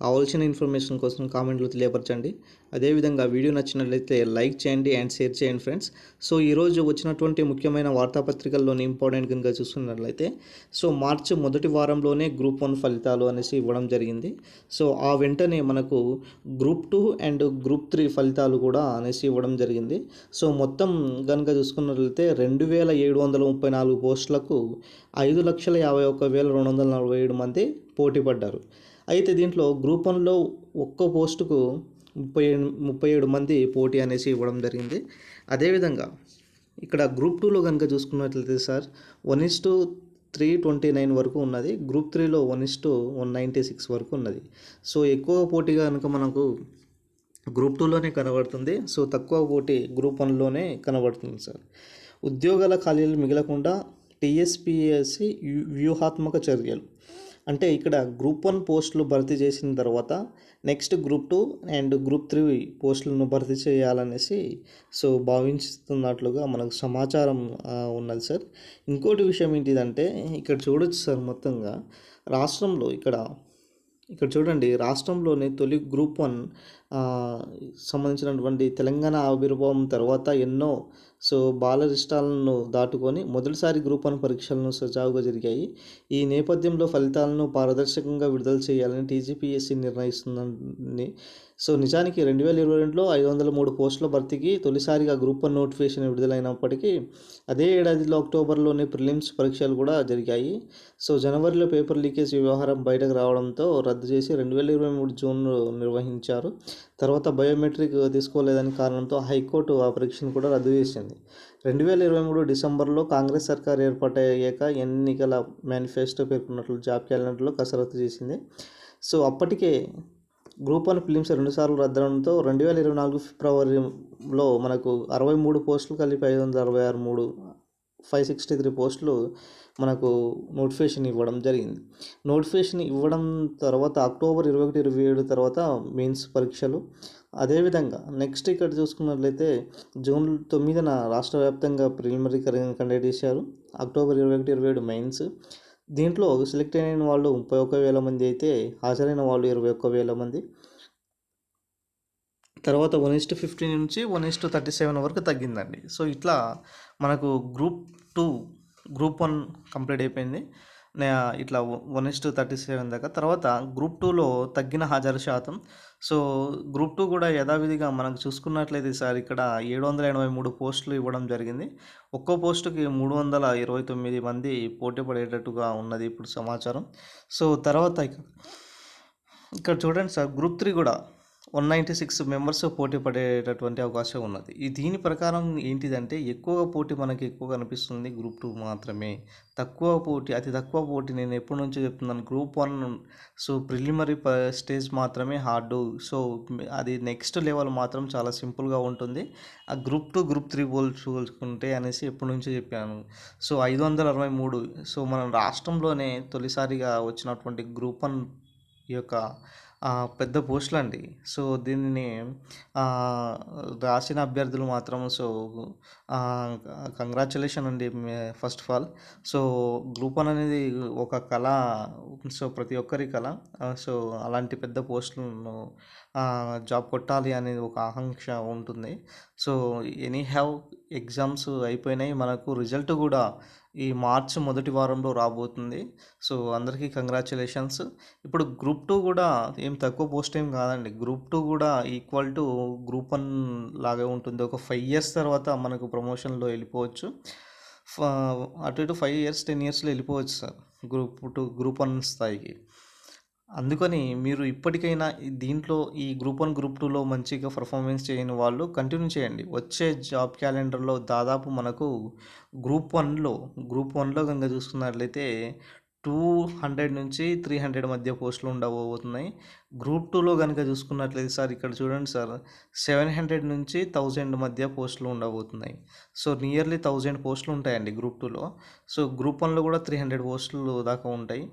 కావాల్సిన ఇన్ఫర్మేషన్ కోసం కామెంట్లు తెలియపరచండి. అదేవిధంగా వీడియో నచ్చినట్లయితే లైక్ చేయండి అండ్ షేర్ చేయండి ఫ్రెండ్స్. సో ఈరోజు వచ్చినటువంటి ముఖ్యమైన వార్తాపత్రికల్లోని ఇంపార్టెంట్ కనుక చూస్తున్నట్లయితే సో మార్చి మొదటి వారంలోనే గ్రూప్ వన్ ఫలితాలు అనేసి ఇవ్వడం జరిగింది. సో ఆ వెంటనే మనకు group two and group three ఫలితాలు కూడా అనేసి ఇవ్వడం జరిగింది. సో మొత్తం కనుక చూసుకున్నట్లయితే రెండు వేల ఏడు వందల ముప్పై నాలుగు పోస్టులకు ఐదు లక్షల యాభై ఒక్క వేల రెండు వందల నలభై ఏడు మంది పోటీ పడ్డారు అయితే దీంట్లో గ్రూప్ వన్లో ఒక్క పోస్టుకు ముప్పై ఏడు ముప్పై ఏడు మంది పోటీ అనేసి ఇవ్వడం జరిగింది. అదేవిధంగా ఇక్కడ గ్రూప్ టూలో కనుక చూసుకున్నట్లయితే sir one is to three twenty nine వరకు ఉన్నది. గ్రూప్ త్రీలో one is to one ninety six వరకు ఉన్నది. సో ఎక్కువ పోటీగా కనుక మనకు గ్రూప్ టూలోనే కనబడుతుంది. సో తక్కువ పోటీ గ్రూప్ వన్లోనే కనబడుతుంది సార్. ఉద్యోగాల ఖాళీలు మిగలకుండా టీఎస్పిఎస్సి వ్యూహాత్మక చర్యలు. అంటే ఇక్కడ గ్రూప్ వన్ పోస్టులు భర్తీ చేసిన తర్వాత next group two and group three పోస్టులను భర్తీ చేయాలనేసి సో భావించుతున్నట్లుగా మనకు సమాచారం ఉన్నది సార్. ఇంకోటి విషయం ఏంటిదంటే ఇక్కడ చూడొచ్చు సార్ మొత్తంగా రాష్ట్రంలో ఇక్కడ ఇక్కడ చూడండి రాష్ట్రంలోని తొలి గ్రూప్ వన్ సంబంధించినటువంటి తెలంగాణ ఆవిర్భావం తర్వాత ఎన్నో సో బాలరిష్టాలను దాటుకొని మొదటిసారి గ్రూప్ వన్ పరీక్షలను సజావుగా జరిగాయి. ఈ నేపథ్యంలో ఫలితాలను పారదర్శకంగా విడుదల చేయాలని టీజీపీఎస్సీ నిర్ణయిస్తుందని సో నిజానికి రెండు వేల ఇరవై రెండులో ఐదు వందల మూడు పోస్టుల భర్తీకి తొలిసారిగా గ్రూప్ వన్ నోటిఫికేషన్ విడుదలైనప్పటికీ అదే ఏడాదిలో అక్టోబర్లోనే ప్రిలిమ్స్ పరీక్షలు కూడా జరిగాయి. సో జనవరిలో పేపర్ లీకేజ్ వ్యవహారం బయటకు రావడంతో రద్దు చేసి రెండు వేల ఇరవై మూడు జూన్లో నిర్వహించారు. తర్వాత బయోమెట్రిక్ తీసుకోలేదని కారణంతో హైకోర్టు ఆ పరీక్షను కూడా రద్దు చేసింది. రెండు వేల ఇరవై మూడు డిసెంబర్లో కాంగ్రెస్ సర్కార్ ఏర్పాటయ్యాక ఎన్నికల మేనిఫెస్టో పేర్కొన్నట్లు జాబ్ క్యాలెండర్లో కసరత్తు చేసింది. సో అప్పటికే గ్రూప్ వన్ ఫిలిమ్స్ రెండుసార్లు రద్దవడంతో రెండు వేల ఇరవై నాలుగు ఫిబ్రవరిలో మనకు అరవై మూడు పోస్టులు కలిపి ఐదు వందల అరవై ఆరు మూడు ఫైవ్ సిక్స్టీ త్రీ పోస్టులు మనకు నోటిఫికేషన్ ఇవ్వడం జరిగింది. నోటిఫికేషన్ ఇవ్వడం తర్వాత అక్టోబర్ ఇరవై ఒకటి ఇరవై ఏడు తర్వాత మెయిన్స్ పరీక్షలు. అదేవిధంగా నెక్స్ట్ ఇక్కడ చూసుకున్నట్లయితే జూన్ తొమ్మిదిన రాష్ట్ర వ్యాప్తంగా ప్రిలిమినరీ కండక్ట్ చేశారు. అక్టోబర్ ఇరవై ఒకటి ఇరవై ఏడు మెయిన్స్. దీంట్లో సెలెక్ట్ అయిన వాళ్ళు ముప్పై ఒక్క వేల మంది అయితే హాజరైన వాళ్ళు ఇరవై ఒక్క వేల మంది. తర్వాత వన్ ఇస్టు ఫిఫ్టీన్ నుంచి one is to thirty seven వరకు తగ్గిందండి. సో ఇట్లా మనకు group two group one complete అయిపోయింది. ఇట్లా one is to thirty seven దాకా. తర్వాత గ్రూప్ టూలో తగ్గిన హాజరు శాతం. సో గ్రూప్ టూ కూడా యథావిధిగా మనకు చూసుకున్నట్లయితే సార్ ఇక్కడ ఏడు వందల ఎనభై మూడు పోస్టులు ఇవ్వడం జరిగింది. ఒక్కో పోస్టుకి మూడు వందల ఇరవై తొమ్మిది మంది పోటీ పడేటట్టుగా ఉన్నది ఇప్పుడు సమాచారం. సో తర్వాత ఇక్కడ చూడండి సార్ గ్రూప్ త్రీ కూడా వన్ నైంటీ సిక్స్ మెంబర్స్ పోటీ పడేటటువంటి అవకాశం ఉన్నది. ఈ దీని ప్రకారం ఏంటిదంటే ఎక్కువగా పోటీ మనకి ఎక్కువ కనిపిస్తుంది గ్రూప్ టూ మాత్రమే. తక్కువ పోటీ అతి తక్కువ పోటీ నేను ఎప్పటి నుంచో చెప్తున్నాను. Group one so preliminary stage మాత్రమే హార్డ్. సో అది నెక్స్ట్ లెవెల్ మాత్రం చాలా సింపుల్గా ఉంటుంది. ఆ గ్రూప్ టూ గ్రూప్ త్రీ పోల్చుకుంటే అనేసి ఎప్పటి నుంచో చెప్పాను. సో ఐదు వందల అరవై మూడు. సో మన రాష్ట్రంలోనే తొలిసారిగా వచ్చినటువంటి గ్రూప్ వన్ ఈ యొక్క పెద్ద పోస్టులు అండి. సో దీనిని రాసిన అభ్యర్థులు మాత్రం సో కంగ్రాచులేషన్ అండి first of all so group one అనేది ఒక కళ సో ప్రతి ఒక్కరి కళ. సో అలాంటి పెద్ద పోస్టులను జాబ్ కొట్టాలి అనేది ఒక ఆకాంక్ష ఉంటుంది. సో ఎనీ హ్యావ్ ఎగ్జామ్స్ అయిపోయినాయి. మనకు రిజల్ట్ కూడా ఈ మార్చ్ మొదటి వారంలో రాబోతుంది. సో అందరికీ కంగ్రాచులేషన్స్ ఇప్పుడు గ్రూప్ టూ కూడా ఏం తక్కువ పోస్ట్ ఏం కాదండి. గ్రూప్ టూ కూడా ఈక్వల్ టు గ్రూప్ వన్ లాగే ఉంటుంది. ఒక ఫైవ్ ఇయర్స్ తర్వాత మనకు ప్రమోషన్లో వెళ్ళిపోవచ్చు. ఫ- అటు ఇటు ఫైవ్ ఇయర్స్ టెన్ ఇయర్స్లో వెళ్ళిపోవచ్చు sir. Group two group one స్థాయికి. అందుకని మీరు ఇప్పటికైనా దీంట్లో ఈ గ్రూప్ వన్ గ్రూప్ టూలో మంచిగా పర్ఫార్మెన్స్ చేయని వాళ్ళు కంటిన్యూ చేయండి. వచ్చే జాబ్ క్యాలెండర్లో దాదాపు మనకు గ్రూప్ వన్లో గ్రూప్ వన్లో కనుక చూసుకున్నట్లయితే టూ హండ్రెడ్ నుంచి త్రీ హండ్రెడ్ మధ్య పోస్టులు ఉండబోతున్నాయి. గ్రూప్ టూలో కనుక చూసుకున్నట్లయితే సార్ ఇక్కడ చూడండి సార్ సెవెన్ హండ్రెడ్ నుంచి థౌజండ్ మధ్య పోస్టులు ఉండబోతున్నాయి. సో నియర్లీ థౌజండ్ పోస్టులు ఉంటాయండి గ్రూప్ టూలో. సో గ్రూప్ వన్లో కూడా త్రీ హండ్రెడ్ పోస్టులు దాకా ఉంటాయి.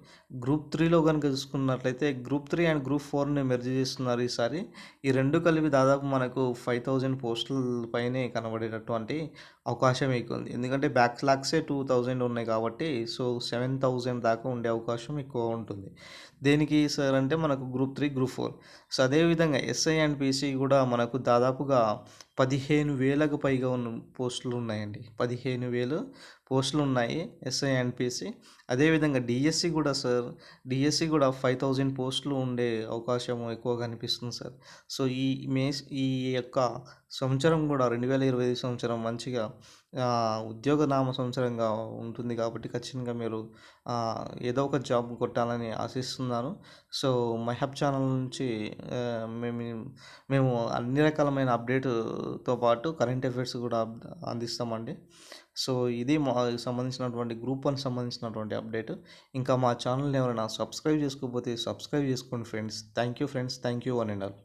గ్రూప్ త్రీలో కనుక చూసుకున్నట్లయితే గ్రూప్ త్రీ అండ్ గ్రూప్ ఫోర్ని మెర్జ్ చేస్తున్నారు ఈసారి. ఈ రెండు కలిపి దాదాపు మనకు ఫైవ్ థౌజండ్ పోస్టుల పైనే కనబడేటటువంటి అవకాశం ఎక్కువ ఉంది. ఎందుకంటే బ్యాక్ లాక్సే టూ థౌజండ్ ఉన్నాయి కాబట్టి సో సెవెన్ థౌజండ్ దాకా ఉండే అవకాశం ఎక్కువ ఉంటుంది. దేనికి సార్ అంటే మనకు group three group four. So అదేవిధంగా ఎస్ఐ అండ్ పీసీ కూడా మనకు దాదాపుగా పదిహేను వేలకు పైగా ఉన్న పోస్టులు ఉన్నాయండి. పదిహేను వేలు పోస్టులు ఉన్నాయి ఎస్ఐ అండ్ పీసీ అదేవిధంగా డిఎస్సి కూడా సార్ డిఎస్సి కూడా ఫైవ్ థౌజండ్ పోస్టులు ఉండే అవకాశం ఎక్కువ కనిపిస్తుంది సార్ సో ఈ మే ఈ యొక్క సంవత్సరం కూడా రెండు వేల ఇరవై ఐదు సంవత్సరం మంచిగా ఉద్యోగ నామ సంవత్సరంగా ఉంటుంది కాబట్టి ఖచ్చితంగా మీరు ఏదో ఒక జాబ్ కొట్టాలని ఆశిస్తున్నాను. సో మై హబ్ ఛానల్ నుంచి మేము మేము అన్ని రకాలమైన అప్డేట్తో పాటు కరెంట్ అఫైర్స్ కూడా అందిస్తామండి. సో ఇది మా సంబంధించినటువంటి గ్రూప్ వన్ సంబంధించినటువంటి అప్డేట్. ఇంకా మా ఛానల్ని ఎవరైనా సబ్స్క్రైబ్ చేసుకోకపోతే సబ్స్క్రైబ్ చేసుకోండి friends. Thank you friends. Thank you one and all.